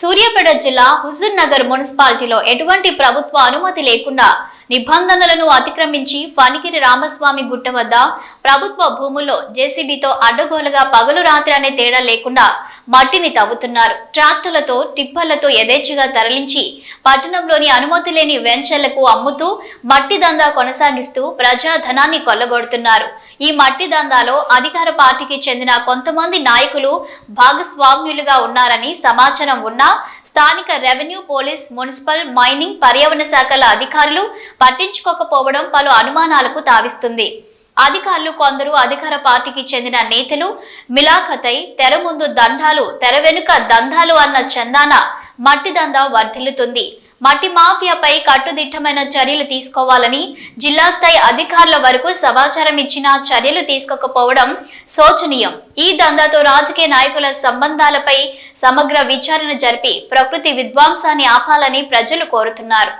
సూర్యాపేట జిల్లా హుజూర్ నగర్ మున్సిపాలిటీలో ఎటువంటి ప్రభుత్వ అనుమతి లేకుండా నిబంధనలను అతిక్రమించి ఫణిగిరి రామస్వామి గుట్ట వద్ద ప్రభుత్వ భూముల్లో జేసీబీతో అడ్డగోలుగా పగలు రాత్రి అనే తేడా లేకుండా మట్టిని తవ్వుతున్నారు. ట్రాక్టర్లతో టిప్పర్లతో యథేచ్ఛగా తరలించి పట్టణంలోని అనుమతి లేని వెంచర్లకు అమ్ముతూ మట్టి దందా కొనసాగిస్తూ ప్రజాధనాన్ని కొల్లగొడుతున్నారు. ఈ మట్టి దందాలో అధికార పార్టీకి చెందిన కొంతమంది నాయకులు భాగస్వామ్యులుగా ఉన్నారని సమాచారం ఉన్నా స్థానిక రెవెన్యూ పోలీస్ మున్సిపల్ మైనింగ్ పర్యావరణ శాఖల అధికారులు పట్టించుకోకపోవడం పలు అనుమానాలకు తావిస్తుంది. అధికారులు కొందరు అధికార పార్టీకి చెందిన నేతలు మిలాఖతై తెర ముందు దండాలు తెర వెనుక దందాలు అన్న చందాన మట్టి దందా వర్ధిల్లుతుంది. మట్టి మాఫియాపై కట్టుదిట్టమైన చర్యలు తీసుకోవాలని జిల్లా స్థాయి అధికారుల వరకు సమాచారం ఇచ్చినా చర్యలు తీసుకోకపోవడం శోచనీయం. ఈ దందాతో రాజకీయ నాయకుల సంబంధాలపై సమగ్ర విచారణ జరిపి ప్రకృతి విధ్వంసాన్ని ఆపాలని ప్రజలు కోరుతున్నారు.